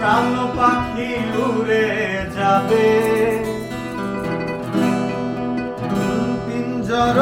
প্রাণ পাখি উড়ে যাবে। পিঞ্জর